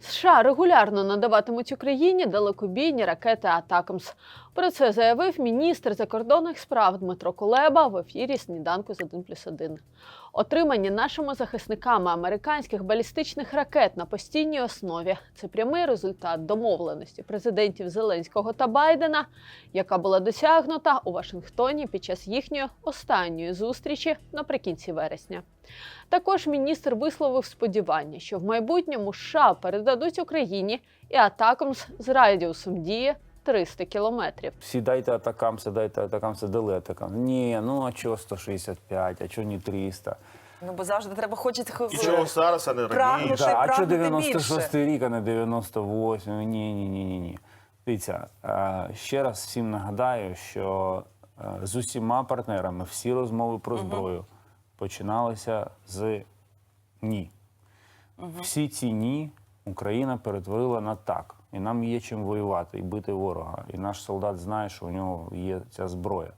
США регулярно надаватимуть Україні далекобійні ракети Атакамс. Про це заявив міністр закордонних справ Дмитро Кулеба в ефірі сніданку з 1 плюс 1. Отримання нашими захисниками американських балістичних ракет на постійній основі це прямий результат домовленості президентів Зеленського та Байдена, яка була досягнута у Вашингтоні під час їхньої останньої зустрічі наприкінці вересня. Також міністр висловив сподівання, що в майбутньому США передадуть Україні і атакамс з радіусом дії 300 кілометрів. Всі дайте атакамси, дайте атакамси, дали атакам. Ні, ну а чого 165, а чого не 300? Ну бо завжди треба хочеться І чого зараз, а не раніше? Да, а чого прагнути 96 рік, а не 98? Ні, ні, ні, ні, ні. Дивіться, е, ще раз всім нагадаю, що е, з усіма партнерами всі розмови про зброю починалися з ні. Всі ці ні Україна перетворила на так. І нам є чим воювати і бити ворога. І наш солдат знає, що у нього є ця зброя.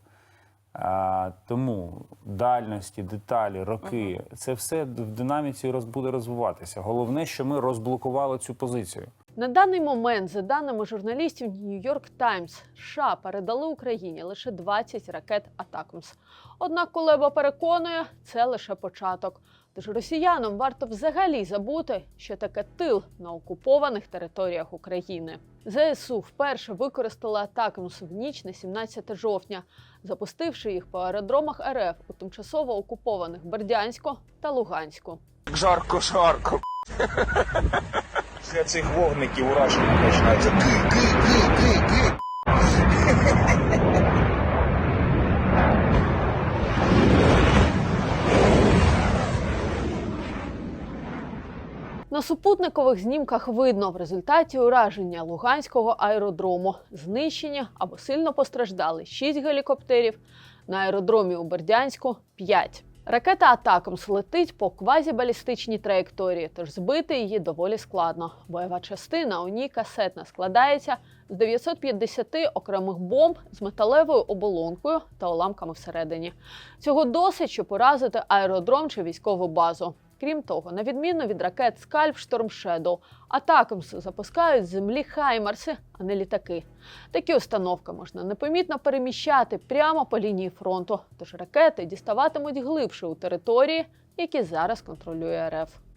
А, тому дальності, деталі, роки це все в динаміці роз, буде розвиватися. Головне, що ми розблокували цю позицію. На даний момент, за даними журналістів Нью-Йорк Таймс, США передали Україні лише 20 ракет Атакмс. Однак Кулеба переконує, це лише початок. Тож росіянам варто взагалі забути, що таке тил на окупованих територіях України. ЗСУ вперше використали Атакмс в ніч на 17 жовтня, запустивши їх по аеродромах РФ у тимчасово окупованих Бердянську та Луганську. Жарко, жарко. Після цих вогників ураження починається. На супутникових знімках видно в результаті ураження Луганського аеродрому знищені або сильно постраждали 6 гелікоптерів. На аеродромі у Бердянську 5. Ракета атаком летить по квазібалістичній траєкторії, тож збити її доволі складно. Бойова частина у ній касетна складається з 950 окремих бомб з металевою оболонкою та уламками всередині. Цього досить, щоб поразити аеродром чи військову базу. Крім того, на відміну від ракет Скальп Шторм Shadow, Атакамс запускають з землі хаймарси, а не літаки. Такі установки можна непомітно переміщати прямо по лінії фронту, тож ракети діставатимуть глибше у території, які зараз контролює РФ.